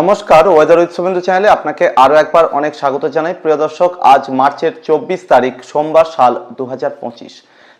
নমস্কার weather with Suvendu চ্যানেলে আপনাকে আরও একবার অনেক স্বাগত জানাই। প্রিয় দর্শক, আজ মার্চের চব্বিশ তারিখ, সোমবার সাল দু হাজার পঁচিশ।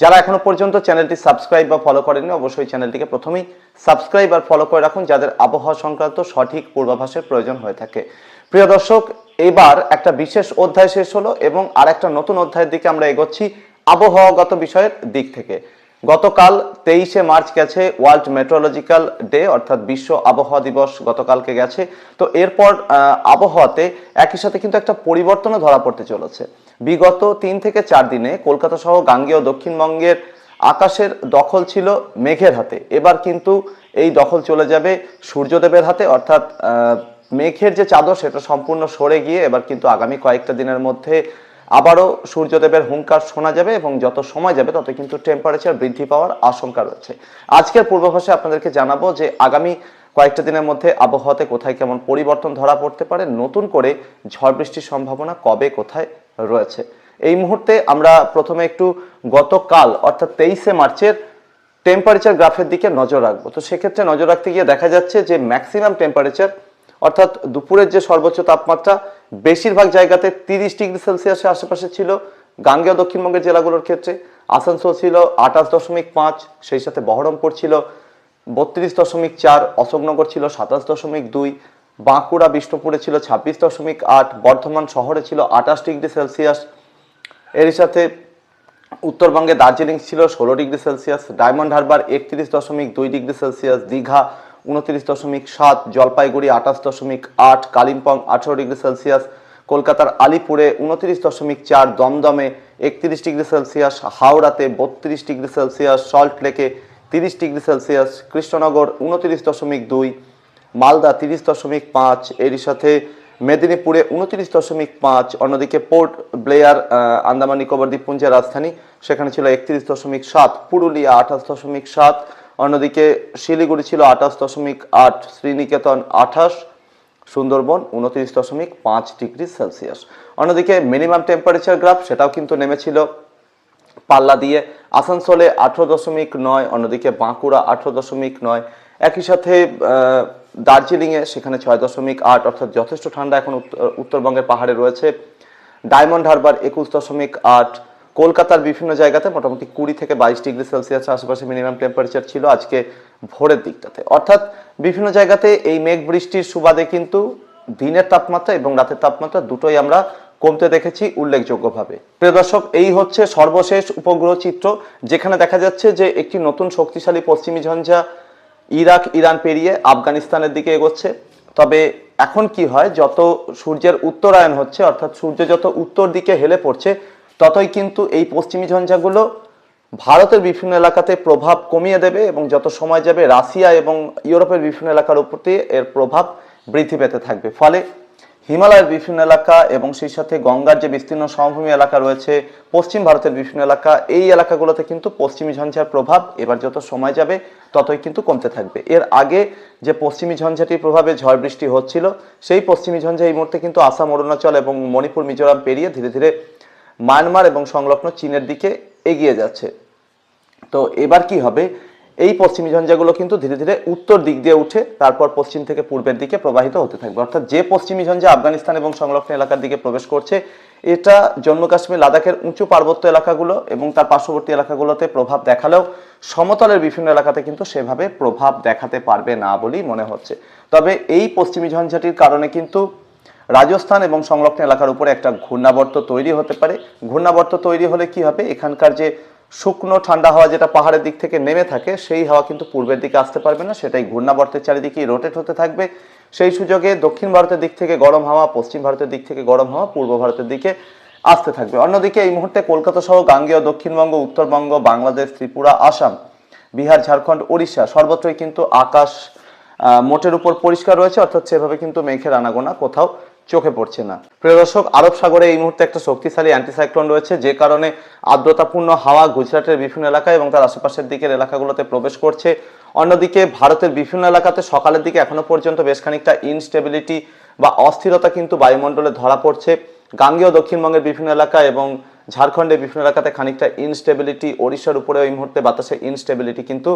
যারা এখনও পর্যন্ত চ্যানেলটি সাবস্ক্রাইব বা ফলো করেননি, অবশ্যই চ্যানেলটিকে প্রথমেই সাবস্ক্রাইব আর ফলো করে রাখুন, যাদের আবহাওয়া সংক্রান্ত সঠিক পূর্বাভাসের প্রয়োজন হয়ে থাকে। প্রিয় দর্শক, এবার একটা বিশেষ অধ্যায় শেষ হলো এবং আর একটা নতুন অধ্যায়ের দিকে আমরা এগোচ্ছি আবহাওয়াগত বিষয়ের দিক থেকে। গতকাল তেইশে মার্চ গেছে ওয়ার্ল্ড মেট্রোলজিক্যাল ডে, অর্থাৎ বিশ্ব আবহাওয়া দিবস গতকালকে গেছে। তো এরপর আবহাওয়াতে একই সাথে কিন্তু একটা পরিবর্তনও ধরা পড়তে চলেছে। বিগত তিন থেকে চার দিনে কলকাতা সহ গাঙ্গেয় দক্ষিণবঙ্গের আকাশের দখল ছিল মেঘের হাতে। এবার কিন্তু এই দখল চলে যাবে সূর্যদেবের হাতে, অর্থাৎ মেঘের যে চাদর সেটা সম্পূর্ণ সরে গিয়ে এবার কিন্তু আগামী কয়েকটা দিনের মধ্যে আবারও সূর্যদেবের হুঙ্কার শোনা যাবে এবং যত সময় যাবে তত কিন্তু টেম্পারেচার বৃদ্ধি পাওয়ার আশঙ্কা রয়েছে। আজকের পূর্বাভাসে আপনাদেরকে জানাব যে আগামী কয়েকটা দিনের মধ্যে আবহাওয়াতে কোথায় কেমন পরিবর্তন ধরা পড়তে পারে, নতুন করে ঝড় বৃষ্টির সম্ভাবনা কবে কোথায় রয়েছে। এই মুহূর্তে আমরা প্রথমে একটু গতকাল, অর্থাৎ তেইশে মার্চের টেম্পারেচার গ্রাফের দিকে নজর রাখব। তো সেক্ষেত্রে নজর রাখতে গিয়ে দেখা যাচ্ছে যে ম্যাক্সিমাম টেম্পারেচার অর্থাৎ দুপুরের যে সর্বোচ্চ তাপমাত্রা, বেশিরভাগ জায়গাতে তিরিশ ডিগ্রি সেলসিয়াসের আশেপাশে ছিল। গাঙ্গেয় দক্ষিণবঙ্গের জেলাগুলোর ক্ষেত্রে আসানসোল ছিল আঠাশ দশমিক পাঁচ, সেই সাথে বহরমপুর ছিল বত্রিশ দশমিক চার, অশোকনগর ছিল সাতাশ দশমিক দুই, বাঁকুড়া, বিষ্ণুপুরে ছিল ছাব্বিশ দশমিক আট, বর্ধমান শহরে ছিল আঠাশ ডিগ্রি সেলসিয়াস। এর সাথে উত্তরবঙ্গে দার্জিলিং ছিল ষোলো ডিগ্রি সেলসিয়াস, ডায়মন্ড হারবার একত্রিশ দশমিক দুই ডিগ্রি সেলসিয়াস, দীঘা উনত্রিশ দশমিক সাত, জলপাইগুড়ি আঠাশ দশমিক আট, কালিম্পং আঠারো ডিগ্রি সেলসিয়াস, কলকাতার আলিপুরে উনত্রিশ দশমিক চার, দমদমে একত্রিশ ডিগ্রি সেলসিয়াস, হাওড়াতে বত্রিশ ডিগ্রি সেলসিয়াস সল্ট লেকে তিরিশ ডিগ্রি সেলসিয়াস, কৃষ্ণনগর উনত্রিশ দশমিক দুই, মালদা তিরিশ দশমিক পাঁচ, এরই সাথে মেদিনীপুরে উনত্রিশ দশমিক পাঁচ, অন্যদিকে পোর্ট ব্লেয়ার আন্দামান নিকোবর দ্বীপপুঞ্জের রাজধানী, সেখানে ছিল একত্রিশ দশমিক সাত, পুরুলিয়া আঠাশ দশমিক সাত অন্যদিকে শিলিগুড়ি ছিল আঠাশ দশমিক আট, শ্রীনিকেতন আঠাশ, সুন্দরবন উনত্রিশ দশমিক পাঁচ ডিগ্রি সেলসিয়াস। অন্যদিকে মিনিমাম টেম্পারেচার গ্রাফ, সেটাও কিন্তু নেমেছিল পাল্লা দিয়ে। আসানসোলে আঠেরো দশমিক নয়, অন্যদিকে বাঁকুড়া আঠেরো দশমিক নয়। একই সাথে দার্জিলিংয়ে সেখানে ছয় দশমিক আট, অর্থাৎ যথেষ্ট ঠান্ডা এখন উত্তর- উত্তরবঙ্গের পাহাড়ে রয়েছে। ডায়মন্ড হারবার একুশ দশমিক আট কলকাতার বিভিন্ন জায়গাতে মোটামুটি কুড়ি থেকে বাইশ ডিগ্রি সেলসিয়াস আশেপাশে মিনিমাম টেম্পারেচার ছিল আজকে ভোরের দিকটাতে। অর্থাৎ বিভিন্ন জায়গাতে এই মেঘ বৃষ্টির সুবাদে কিন্তু দিনের তাপমাত্রা এবং রাতের তাপমাত্রা দুটোই আমরা কমতে দেখেছি উল্লেখযোগ্যভাবে। প্রিয় দর্শক, এই হচ্ছে সর্বশেষ উপগ্রহ চিত্র, যেখানে দেখা যাচ্ছে যে একটি নতুন শক্তিশালী পশ্চিমী ঝঞ্ঝা ইরাক, ইরান পেরিয়ে আফগানিস্তানের দিকে এগোচ্ছে। তবে এখন কি হয়, যত সূর্যের উত্তরায়ণ হচ্ছে, অর্থাৎ সূর্য যত উত্তর দিকে হেলে পড়ছে ততই কিন্তু এই পশ্চিমী ঝঞ্ঝাগুলো ভারতের বিভিন্ন এলাকাতে প্রভাব কমিয়ে দেবে এবং যত সময় যাবে রাশিয়া এবং ইউরোপের বিভিন্ন এলাকার উপর দিয়ে এর প্রভাব বৃদ্ধি পেতে থাকবে। ফলে হিমালয়ের বিভিন্ন এলাকা এবং সেই সাথে গঙ্গার যে বিস্তীর্ণ সমভূমি এলাকা রয়েছে, পশ্চিম ভারতের বিভিন্ন এলাকা, এই এলাকাগুলোতে কিন্তু পশ্চিমী ঝঞ্ঝার প্রভাব এবার যত সময় যাবে ততই কিন্তু কমতে থাকবে। এর আগে যে পশ্চিমী ঝঞ্ঝাটির প্রভাবে ঝড় বৃষ্টি হচ্ছিল, সেই পশ্চিমী ঝঞ্ঝা এই মুহূর্তে কিন্তু আসাম, অরুণাচল এবং মণিপুর, মিজোরাম পেরিয়ে ধীরে ধীরে মায়ানমার এবং সংলগ্ন চীনের দিকে এগিয়ে যাচ্ছে। তো এবার কি হবে? এই পশ্চিমী ঝঞ্ঝাগুলো কিন্তু ধীরে ধীরে উত্তর দিক দিয়ে উঠে, তারপর পশ্চিম থেকে পূর্বের দিকে প্রবাহিত হতে থাকবে। অর্থাৎ যে পশ্চিমী ঝঞ্ঝা আফগানিস্তান এবং সংলগ্ন এলাকার দিকে প্রবেশ করছে, এটা জম্মু কাশ্মীর, লাদাখের উঁচু পার্বত্য এলাকাগুলো এবং তার পার্শ্ববর্তী এলাকাগুলোতে প্রভাব দেখালেও সমতলের বিভিন্ন এলাকাতে কিন্তু সেভাবে প্রভাব দেখাতে পারবে না বলেই মনে হচ্ছে। তবে এই পশ্চিমী ঝঞ্ঝাটির কারণে কিন্তু রাজস্থান এবং সংলগ্ন এলাকার উপরে একটা ঘূর্ণাবর্ত তৈরি হতে পারে। ঘূর্ণাবর্ত তৈরি হলে কি হবে? এখানকার যে শুকনো ঠান্ডা হাওয়া যেটা পাহাড়ের দিক থেকে নেমে থাকে, সেই হাওয়া কিন্তু পূর্বের দিকে আসতে পারবে না। সেটাই ঘূর্ণাবর্তের চারিদিকেই রোটেট হতে থাকবে। সেই সুযোগে দক্ষিণ ভারতের দিক থেকে গরম হাওয়া, পশ্চিম ভারতের দিক থেকে গরম হাওয়া, পূর্ব ভারতের দিকে আসতে থাকবে। অন্যদিকে এই মুহূর্তে কলকাতা সহ গাঙ্গেয়, দক্ষিণবঙ্গ, উত্তরবঙ্গ, বাংলাদেশ, ত্রিপুরা, আসাম, বিহার, ঝাড়খণ্ড, ওড়িশা সর্বত্রই কিন্তু আকাশ মোটের উপর পরিষ্কার রয়েছে। অর্থাৎ সেভাবে কিন্তু মেঘের আনাগোনা কোথাও চোখে পড়ছে না। প্রিয় দর্শক, আরব সাগরে এই মুহূর্তে একটা শক্তিশালী অ্যান্টিসাইক্লোন রয়েছে, যে কারণে আর্দ্রতাপূর্ণ হাওয়া গুজরাটের বিভিন্ন এলাকা এবং তার আশেপাশের দিকের এলাকাগুলোতে প্রবেশ করছে। অন্যদিকে ভারতের বিভিন্ন এলাকাতে সকালের দিকে এখনও পর্যন্ত বেশ খানিকটা ইনস্টেবিলিটি বা অস্থিরতা কিন্তু বায়ুমণ্ডলে ধরা পড়ছে। গাঙ্গেয় দক্ষিণবঙ্গের বিভিন্ন এলাকা এবং ঝাড়খণ্ডের বিভিন্ন এলাকাতে খানিকটা ইনস্টেবিলিটি ওড়িশার উপরে এই মুহূর্তে বাতাসে ইনস্টেবিলিটি কিন্তু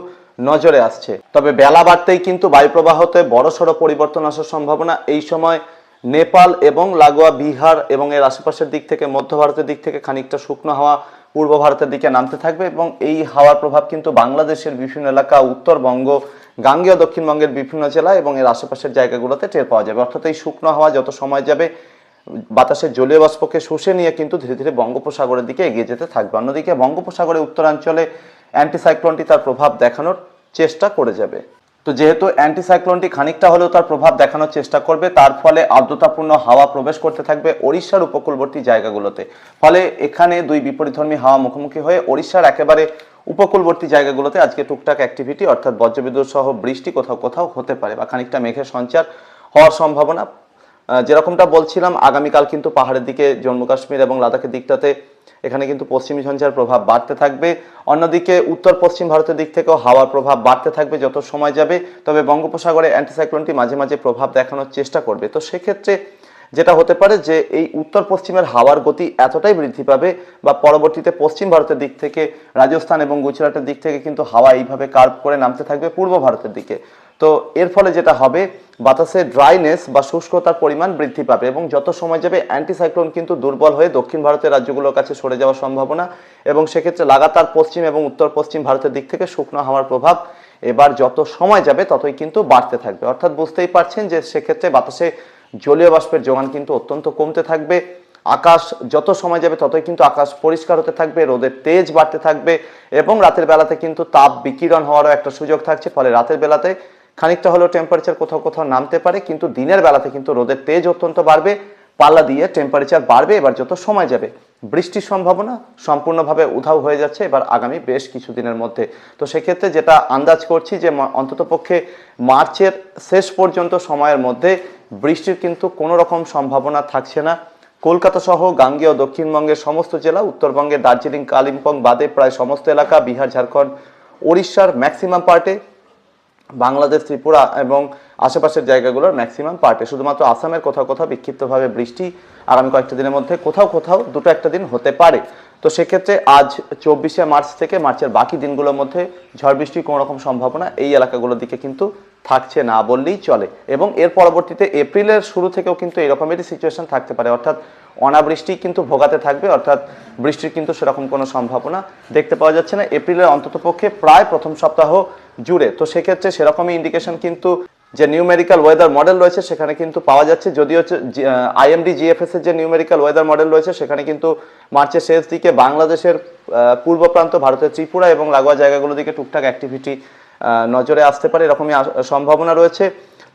নজরে আসছে। তবে বেলা বাড়তেই কিন্তু বায়ু বায়ুপ্রবাহতে বড়সড় পরিবর্তন আসার সম্ভাবনা এই সময় নেপাল এবং লাগোয়া, বিহার এবং এর আশেপাশের দিক থেকে মধ্য ভারতের দিক থেকে খানিকটা শুকনো হাওয়া পূর্ব ভারতের দিকে নামতে থাকবে এবং এই হাওয়ার প্রভাব কিন্তু বাংলাদেশের বিভিন্ন এলাকা, উত্তরবঙ্গ, গাঙ্গেয়, দক্ষিণবঙ্গের বিভিন্ন জেলা এবং এর আশেপাশের জায়গাগুলোতে টের পাওয়া যাবে। অর্থাৎ এই শুকনো হাওয়া যত সময় যাবে বাতাসের জলীয় বাষ্পকে শুষে নিয়ে কিন্তু ধীরে ধীরে বঙ্গোপসাগরের দিকে এগিয়ে যেতে থাকবে। অন্যদিকে বঙ্গোপসাগরের উত্তরাঞ্চলে অ্যান্টিসাইক্লোনটি তার প্রভাব দেখানোর চেষ্টা করে যাবে। তো যেহেতু অ্যান্টিসাইক্লোনটি খানিকটা হলেও তার প্রভাব দেখানোর চেষ্টা করবে, তার ফলে আর্দ্রতাপূর্ণ হাওয়া প্রবেশ করতে থাকবে ওড়িশার উপকূলবর্তী জায়গাগুলোতে। ফলে এখানে দুই বিপরীতধর্মী হাওয়া মুখোমুখি হয়ে ওড়িশার একেবারে উপকূলবর্তী জায়গাগুলোতে আজকে টুকটাক অ্যাক্টিভিটি অর্থাৎ বজ্রবিদ্যুৎ সহ বৃষ্টি কোথাও কোথাও হতে পারে বা খানিকটা মেঘের সঞ্চার হওয়ার সম্ভাবনা। যেরকমটা বলছিলাম, আগামীকাল কিন্তু পাহাড়ের দিকে জম্মু কাশ্মীর এবং লাদাখের দিকটাতে এখানে কিন্তু পশ্চিমী ঝঞ্ঝার প্রভাব বাড়তে থাকবে। অন্যদিকে উত্তর পশ্চিম ভারতের দিক থেকেও হাওয়ার প্রভাব বাড়তে থাকবে যত সময় যাবে, তবে বঙ্গোপসাগরে অ্যান্টিসাইক্লোনটি মাঝে মাঝে প্রভাব দেখানোর চেষ্টা করবে। তো সেক্ষেত্রে যেটা হতে পারে যে এই উত্তর পশ্চিমের হাওয়ার গতি এতটাই বৃদ্ধি পাবে বা পরবর্তীতে পশ্চিম ভারতের দিক থেকে রাজস্থান এবং গুজরাটের দিক থেকে কিন্তু হাওয়া এইভাবে কার্ভ করে নামতে থাকবে পূর্ব ভারতের দিকে। তো এর ফলে যেটা হবে, বাতাসে ড্রাইনেস বা শুষ্কতার পরিমাণ বৃদ্ধি পাবে এবং যত সময় যাবে অ্যান্টিসাইক্লোন কিন্তু দুর্বল হয়ে দক্ষিণ ভারতের রাজ্যগুলোর কাছে সরে যাওয়ার সম্ভাবনা এবং সেক্ষেত্রে লাগাতার পশ্চিম এবং উত্তর পশ্চিম ভারতের দিক থেকে শুকনো হাওয়ার প্রভাব এবার যত সময় যাবে ততই কিন্তু বাড়তে থাকবে। অর্থাৎ বুঝতেই পারছেন যে সেক্ষেত্রে বাতাসে জলীয় বাষ্পের যোগান কিন্তু অত্যন্ত কমতে থাকবে। আকাশ যত সময় যাবে ততই কিন্তু আকাশ পরিষ্কার হতে থাকবে, রোদের তেজ বাড়তে থাকবে এবং রাতের বেলাতে কিন্তু তাপ বিকিরণ হওয়ারও একটা সুযোগ থাকছে, ফলে রাতের বেলাতে খানিকটা হলেও টেম্পারেচার কোথাও কোথাও নামতে পারে, কিন্তু দিনের বেলাতে কিন্তু রোদের তেজ অত্যন্ত বাড়বে, পাল্লা দিয়ে টেম্পারেচার বাড়বে, এবার যত সময় যাবে, বৃষ্টির সম্ভাবনা সম্পূর্ণভাবে উধাও হয়ে যাচ্ছে এবার আগামী বেশ কিছুদিনের মধ্যে। তো সেক্ষেত্রে যেটা আন্দাজ করছি যে অন্ততপক্ষে মার্চের শেষ পর্যন্ত সময়ের মধ্যে বৃষ্টির কিন্তু কোনো রকম সম্ভাবনা থাকছে না। কলকাতা সহ গাঙ্গেয় দক্ষিণবঙ্গের সমস্ত জেলা, উত্তরবঙ্গের দার্জিলিং, কালিম্পং বাদে প্রায় সমস্ত এলাকা, বিহার, ঝাড়খণ্ড, ওড়িশার ম্যাক্সিমাম পার্টে বাংলাদেশ, ত্রিপুরা এবং আশেপাশের জায়গাগুলোর ম্যাক্সিমাম পার্টে শুধুমাত্র আসামের কোথাও কোথাও বিক্ষিপ্তভাবে বৃষ্টি আগামী কয়েকটা দিনের মধ্যে কোথাও কোথাও দুটো একটা দিন হতে পারে। তো সেক্ষেত্রে আজ চব্বিশে মার্চ থেকে মার্চের বাকি দিনগুলোর মধ্যে ঝড় বৃষ্টির কোনো রকম সম্ভাবনা এই এলাকাগুলোর দিকে কিন্তু থাকছে না বললেই চলে। এবং এর পরবর্তীতে এপ্রিলের শুরু থেকেও কিন্তু এরকমেরই সিচুয়েশন থাকতে পারে। অর্থাৎ অনাবৃষ্টি কিন্তু ভোগাতে থাকবে, অর্থাৎ বৃষ্টির কিন্তু সেরকম কোনো সম্ভাবনা দেখতে পাওয়া যাচ্ছে না। এপ্রিলের অন্ততপক্ষে প্রায় প্রথম সপ্তাহ জুড়ে। তো সেক্ষেত্রে সেরকমই ইন্ডিকেশন কিন্তু যে নিউমেরিক্যাল ওয়েদার মডেল রয়েছে, সেখানে কিন্তু পাওয়া যাচ্ছে। যদিও আইএমডি জিএফএস এর যে নিউমেরিক্যাল ওয়েদার মডেল রয়েছে, সেখানে কিন্তু মার্চের শেষ দিকে বাংলাদেশের পূর্ব প্রান্ত, ভারতের ত্রিপুরা এবং লাগোয়া জায়গাগুলো দিকে টুকটাক অ্যাক্টিভিটি নজরে আসতে পারে, এরকমই সম্ভাবনা রয়েছে।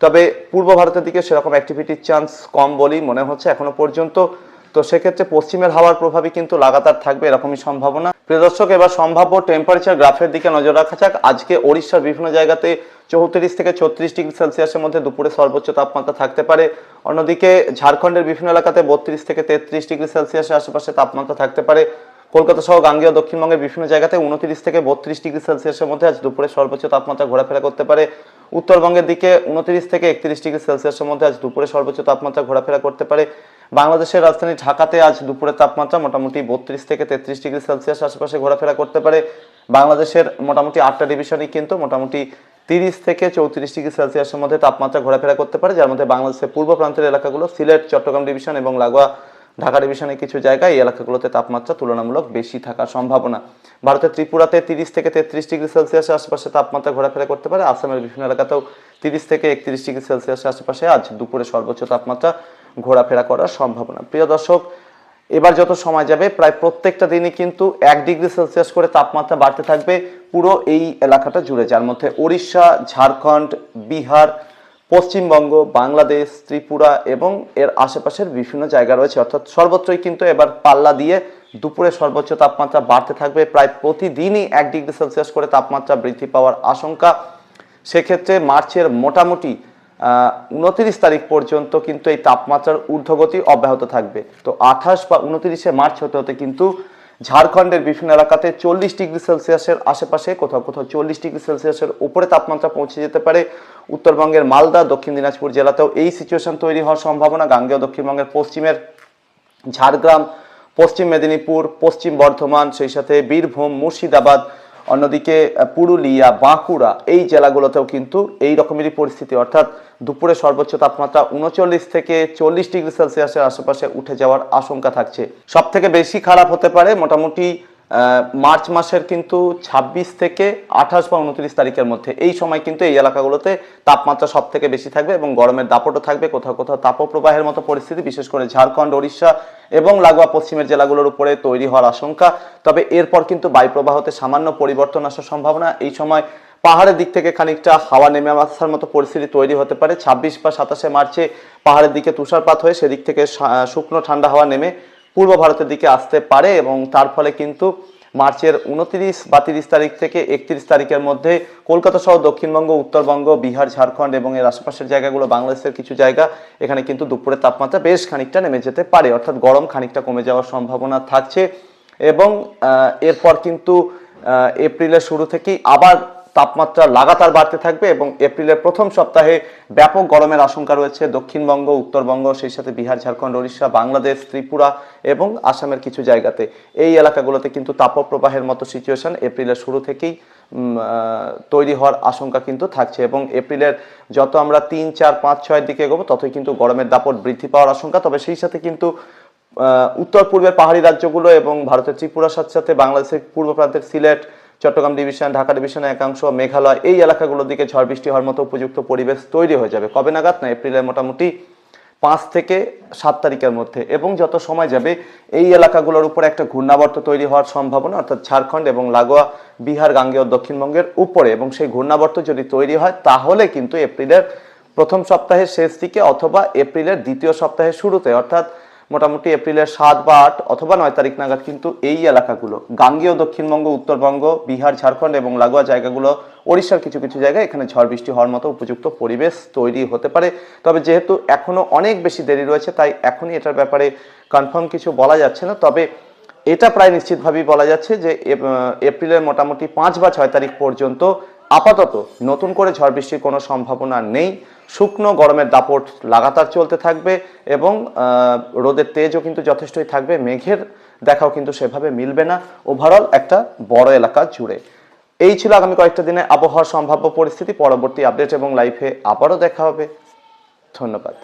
তবে পূর্ব ভারতের দিকে সেরকম অ্যাক্টিভিটির চান্স কম বলেই মনে হচ্ছে এখনও পর্যন্ত। তো সেক্ষেত্রে পশ্চিমের হাওয়ার প্রভাবই কিন্তু লাগাতার থাকবে, এরকমই সম্ভাবনা। প্রিয় দর্শক, এবার সম্ভাব্য টেম্পারেচার গ্রাফের দিকে নজর রাখা যাক। আজকে ওড়িশার বিভিন্ন জায়গাতে চৌত্রিশ থেকে ছত্রিশ ডিগ্রি সেলসিয়াসের মধ্যে দুপুরে সর্বোচ্চ তাপমাত্রা থাকতে পারে। অন্যদিকে ঝাড়খণ্ডের বিভিন্ন এলাকাতে বত্রিশ থেকে তেত্রিশ ডিগ্রি সেলসিয়াসের আশেপাশে তাপমাত্রা থাকতে পারে। কলকাতা সহ গাঙ্গেয়, দক্ষিণবঙ্গের বিভিন্ন জায়গাতে উনত্রিশ থেকে বত্রিশ ডিগ্রি সেলসিয়াসের মধ্যে আজ দুপুরে সর্বোচ্চ তাপমাত্রা ঘোরাফেরা করতে পারে। উত্তরবঙ্গের দিকে উনত্রিশ থেকে একত্রিশ ডিগ্রি সেলসিয়াসের মধ্যে আজ দুপুরে সর্বোচ্চ তাপমাত্রা ঘোরাফেরা করতে পারে। বাংলাদেশের রাজধানী ঢাকাতে আজ দুপুরের তাপমাত্রা মোটামুটি বত্রিশ থেকে তেত্রিশ ডিগ্রি সেলসিয়াস আশেপাশে ঘোরাফেরা করতে পারে। বাংলাদেশের মোটামুটি আটটা ডিভিশনই কিন্তু মোটামুটি তিরিশ থেকে চৌত্রিশ ডিগ্রি সেলসিয়াসের মধ্যে তাপমাত্রা ঘোরাফেরা করতে পারে, যার মধ্যে বাংলাদেশের পূর্ব প্রান্তের এলাকাগুলো সিলেট, চট্টগ্রাম ডিভিশন এবং লাগোয়া ঢাকা ডিভিশনের কিছু জায়গায় এই এলাকাগুলোতে তাপমাত্রা তুলনামূলক বেশি থাকার সম্ভাবনা। ভারতের ত্রিপুরাতে তিরিশ থেকে তেত্রিশ ডিগ্রি সেলসিয়াসের আশেপাশে তাপমাত্রা ঘোরাফেরা করতে পারে, আসামের বিভিন্ন এলাকাতেও তিরিশ থেকে একত্রিশ ডিগ্রি সেলসিয়াসের আশেপাশে আজ দুপুরে সর্বোচ্চ তাপমাত্রা ঘোরাফেরা করার সম্ভাবনা। প্রিয় দর্শক, এবার যত সময় যাবে, প্রায় প্রত্যেকটা দিনই কিন্তু এক ডিগ্রি সেলসিয়াস করে তাপমাত্রা বাড়তে থাকবে পুরো এই এলাকাটা জুড়ে, যার মধ্যে ওড়িশা, ঝাড়খণ্ড, বিহার, পশ্চিমবঙ্গ, বাংলাদেশ, ত্রিপুরা এবং এর আশেপাশের বিভিন্ন জায়গা রয়েছে। অর্থাৎ সর্বত্রই কিন্তু এবার পাল্লা দিয়ে দুপুরে সর্বোচ্চ তাপমাত্রা বাড়তে থাকবে। প্রায় প্রতিদিনই এক ডিগ্রি সেলসিয়াস করে তাপমাত্রা বৃদ্ধি পাওয়ার আশঙ্কা। সেক্ষেত্রে মার্চের মোটামুটি উনত্রিশ তারিখ পর্যন্ত কিন্তু এই তাপমাত্রার ঊর্ধ্বগতি অব্যাহত থাকবে। তো আঠাশ বা উনত্রিশে মার্চ হতে হতে কিন্তু ঝাড়খণ্ডের বিভিন্ন এলাকাতে চল্লিশ ডিগ্রি সেলসিয়াসের আশেপাশে কোথাও কোথাও চল্লিশ ডিগ্রি সেলসিয়াসের উপরে তাপমাত্রা পৌঁছে যেতে পারে। উত্তরবঙ্গের মালদা, দক্ষিণ দিনাজপুর জেলাতেও এই সিচুয়েশন তৈরি হওয়ার সম্ভাবনা। গাঙ্গেয়, দক্ষিণবঙ্গের পশ্চিমের ঝাড়গ্রাম, পশ্চিম মেদিনীপুর, পশ্চিম বর্ধমান, সেই সাথে বীরভূম, মুর্শিদাবাদ অন্যদিকে পুরুলিয়া, বাঁকুড়া, এই জেলাগুলোতেও কিন্তু এই রকমেরই পরিস্থিতি। অর্থাৎ দুপুরে সর্বোচ্চ তাপমাত্রা উনচল্লিশ থেকে চল্লিশ ডিগ্রি সেলসিয়াসের আশেপাশে উঠে যাওয়ার আশঙ্কা থাকছে। সব থেকে বেশি খারাপ হতে পারে মোটামুটি মার্চ মাসের কিন্তু ২৬ থেকে আঠাশ বা উনত্রিশ তারিখের মধ্যে। এই সময় কিন্তু এই এলাকাগুলোতে তাপমাত্রা সব থেকে বেশি থাকবে এবং গরমের দাপটও থাকবে। কোথাও কোথাও তাপপ্রবাহের মতো পরিস্থিতি, বিশেষ করে ঝাড়খণ্ড, ওড়িশা এবং লাগোয়া পশ্চিমের জেলাগুলোর উপরে তৈরি হওয়ার আশঙ্কা। তবে এরপর কিন্তু বায়ুপ্রবাহতে সামান্য পরিবর্তন আসার সম্ভাবনা। এই সময় পাহাড়ের দিক থেকে খানিকটা হাওয়া নেমে আসার মতো পরিস্থিতি তৈরি হতে পারে। ছাব্বিশ বা সাতাশে মার্চে পাহাড়ের দিকে তুষারপাত হয়ে সেদিক থেকে শুকনো ঠান্ডা হাওয়া নেমে পূর্ব ভারতের দিকে আসতে পারে এবং তার ফলে কিন্তু মার্চের উনত্রিশ বা তিরিশ তারিখ থেকে একত্রিশ তারিখের মধ্যে কলকাতা সহ দক্ষিণবঙ্গ, উত্তরবঙ্গ, বিহার, ঝাড়খণ্ড এবং এর আশেপাশের জায়গাগুলো, বাংলাদেশের কিছু জায়গা, এখানে কিন্তু দুপুরের তাপমাত্রা বেশ খানিকটা নেমে যেতে পারে। অর্থাৎ গরম খানিকটা কমে যাওয়ার সম্ভাবনা থাকছে এবং এরপর কিন্তু এপ্রিলের শুরু থেকেই আবার তাপমাত্রা লাগাতার বাড়তে থাকবে এবং এপ্রিলের প্রথম সপ্তাহে ব্যাপক গরমের আশঙ্কা রয়েছে দক্ষিণবঙ্গ, উত্তরবঙ্গ, সেই সাথে বিহার, ঝাড়খণ্ড, ওড়িশা, বাংলাদেশ, ত্রিপুরা এবং আসামের কিছু জায়গাতে। এই এলাকাগুলোতে কিন্তু তাপপ্রবাহের মতো সিচুয়েশন এপ্রিলের শুরু থেকেই তৈরি হওয়ার আশঙ্কা কিন্তু থাকছে এবং এপ্রিলের যত আমরা তিন, চার, পাঁচ, ছয়ের দিকে এগোবো, ততই কিন্তু গরমের দাপট বৃদ্ধি পাওয়ার আশঙ্কা। তবে সেই সাথে কিন্তু উত্তর পূর্বের পাহাড়ি রাজ্যগুলো এবং ভারতের ত্রিপুরার সাথে সাথে বাংলাদেশের পূর্ব প্রান্তের সিলেট চট্টগ্রাম ডিভিশন, ঢাকা ডিভিশনের একাংশ, মেঘালয়, এই এলাকাগুলোর দিকে ঝড় বৃষ্টি হওয়ার মতো উপযুক্ত পরিবেশ তৈরি হয়ে যাবে। কবে নাগাদ? না, এপ্রিলের মোটামুটি পাঁচ থেকে সাত তারিখের মধ্যে। এবং যত সময় যাবে, এই এলাকাগুলোর উপরে একটা ঘূর্ণাবর্ত তৈরি হওয়ার সম্ভাবনা, অর্থাৎ ঝাড়খণ্ড এবং লাগোয়া, বিহার, গাঙ্গেয় দক্ষিণবঙ্গের উপরে। এবং সেই ঘূর্ণাবর্ত যদি তৈরি হয়, তাহলে কিন্তু এপ্রিলের প্রথম সপ্তাহের শেষ দিকে অথবা এপ্রিলের দ্বিতীয় সপ্তাহের শুরুতে, অর্থাৎ মোটামুটি এপ্রিলের সাত বা আট অথবা নয় তারিখ নাগাদ কিন্তু এই এলাকাগুলো, গাঙ্গেয় দক্ষিণবঙ্গ, উত্তরবঙ্গ, বিহার, ঝাড়খণ্ড এবং লাগোয়া জায়গাগুলো, ওড়িশার কিছু কিছু জায়গায় এখানে ঝড় বৃষ্টি হওয়ার মতো উপযুক্ত পরিবেশ তৈরি হতে পারে। তবে যেহেতু এখনও অনেক বেশি দেরি রয়েছে, তাই এখনই এটার ব্যাপারে কনফার্ম কিছু বলা যাচ্ছে না। তবে এটা প্রায় নিশ্চিতভাবেই বলা যাচ্ছে যে এপ্রিলের মোটামুটি পাঁচ বা ছয় তারিখ পর্যন্ত আপাতত নতুন করে ঝড় বৃষ্টির কোনো সম্ভাবনা নেই। শুকনো গরমের দাপট লাগাতার চলতে থাকবে এবং রোদের তেজও কিন্তু যথেষ্টই থাকবে। মেঘের দেখাও কিন্তু সেভাবে মিলবে না। ওভারঅল একটা বড় এলাকা জুড়ে। এই ছিল আগামী কয়েকটা দিনে আবহাওয়ার সম্ভাব্য পরিস্থিতি। পরবর্তী আপডেট এবং লাইফে আবারও দেখা হবে। ধন্যবাদ।